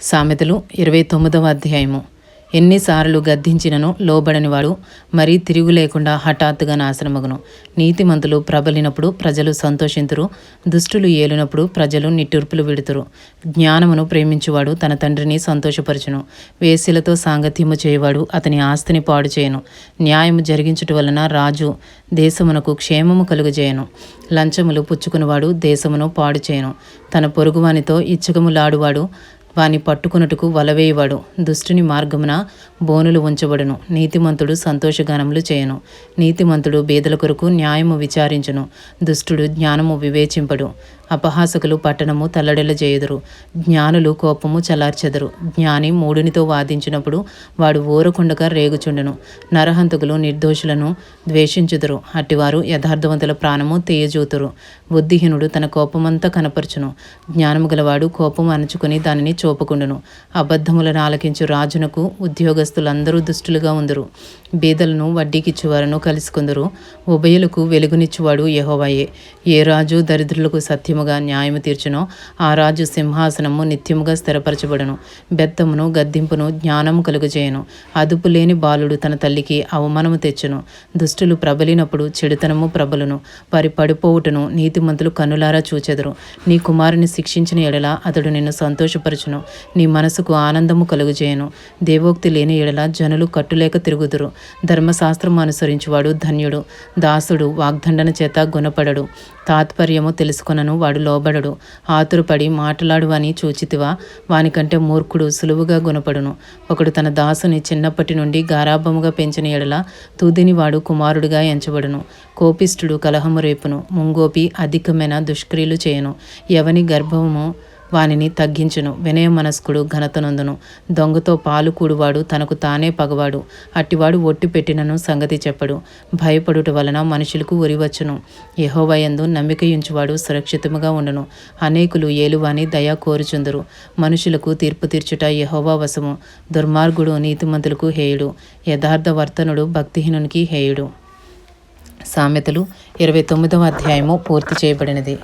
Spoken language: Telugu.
సామెతలు ఇరవై తొమ్మిదవ అధ్యాయము. ఎన్నిసార్లు గద్దించినను లోబడనివాడు మరీ తిరుగు లేకుండా హఠాత్తుగా నాశనమగును. నీతిమంతులు ప్రబలినప్పుడు ప్రజలు సంతోషింతురు. దుష్టులు ఏలినప్పుడు ప్రజలు నిట్టూర్పులు విడుతురు. జ్ఞానమును ప్రేమించువాడు తన తండ్రిని సంతోషపరచును. వేసిలతో సాంగత్యము చేయవాడు అతని ఆస్తిని పాడు చేయను. న్యాయము జరిగించుట వలన రాజు దేశమునకు క్షేమము కలుగజేయను. లంచములు పుచ్చుకునివాడు దేశమును పాడు చేయను. తన పొరుగువానితో ఇచ్చకములాడువాడు వాని పట్టుకున్నట్టుకు వలవేయవాడు. దుష్టుని మార్గమున బోనులు ఉంచబడును. నీతిమంతుడు సంతోషగానములు చేయను. నీతిమంతుడు బేదల కొరకు న్యాయము విచారించును. దుష్టుడు జ్ఞానము వివేచింపడు. అపహాసకులు పట్టణము తల్లడెల చేయుదురు. జ్ఞానులు కోపము చలార్చెదరు జ్ఞాని మూడునితో వాదించినప్పుడు వాడు ఊరకుండగా రేగుచుండును. నరహంతకులు నిర్దోషులను ద్వేషించుదురు. అట్టివారు యథార్థవంతుల ప్రాణము తీయజూతురు బుద్ధిహీనుడు తన కోపమంతా కనపరచును. జ్ఞానము గలవాడు కోపం అణచుకుని దానిని చూపకుండును. అబద్ధములను ఆలకించు రాజునకు ఉద్యోగస్తులందరూ దుష్టులుగా ఉందరు. బీదలను వడ్డీకిచ్చువారను కలుసుకుందరు. ఉభయులకు వెలుగునిచ్చువాడు యహోవాయే. ఏ రాజు దరిద్రులకు సత్యం నిత్యముగా న్యాయము తీర్చును. ఆ రాజు సింహాసనము నిత్యముగా స్థిరపరచబడును. బెత్తమును గద్దింపును జ్ఞానము కలుగజేయను. అదుపు లేని బాలుడు తన తల్లికి అవమానము తెచ్చును. దుష్టులు ప్రబలినప్పుడు చెడుతనము ప్రబలును. వారి పడిపోవుటను నీతిమంతులు కన్నులారా చూచెదరు. నీ కుమారుని శిక్షించిన ఎడల అతడు నిన్ను సంతోషపరచును. నీ మనసుకు ఆనందము కలుగజేయను. దేవోక్తి లేని ఎడల జనులు కట్టులేక తిరుగుదురు. ధర్మశాస్త్రం అనుసరించువాడు ధన్యుడు. దాసుడు వాగ్దండన చేత గుణపడడు. తాత్పర్యము తెలుసుకొనను వాడు లోబడడు. ఆతురుపడి మాట్లాడు అని చూచితివా? వానికంటే మూర్ఖుడు సులువుగా గుణపడును. ఒకడు తన దాసుని చిన్నప్పటి నుండి గారాభముగా పెంచిన ఎడల తూదిని వాడు కుమారుడిగా ఎంచబడును. కోపిష్ఠుడు కలహము రేపును. ముంగోపి అధికమైన దుష్క్రియలు చేయను. ఎవని గర్భము వానిని తగ్గించును. వినయ మనస్కుడు ఘనతనందును. దొంగతో పాలు కూడువాడు తనకు తానే పగవాడు. అట్టివాడు ఒట్టి పెట్టినను సంగతి చెప్పడు. భయపడుట వలన మనుషులకు ఉరివచ్చును. యహోవయందు నమ్మికయుంచువాడు సురక్షితముగా ఉండును. అనేకులు ఏలువాని దయా కోరుచుందురు. మనుషులకు తీర్పు తీర్చుట యహోవా వశము. దుర్మార్గుడు నీతిమంతులకు హేయుడు. యథార్థ వర్తనుడు భక్తిహీనునికి హేయుడు. సామెతలు ఇరవై తొమ్మిదవ అధ్యాయము పూర్తి చేయబడినది.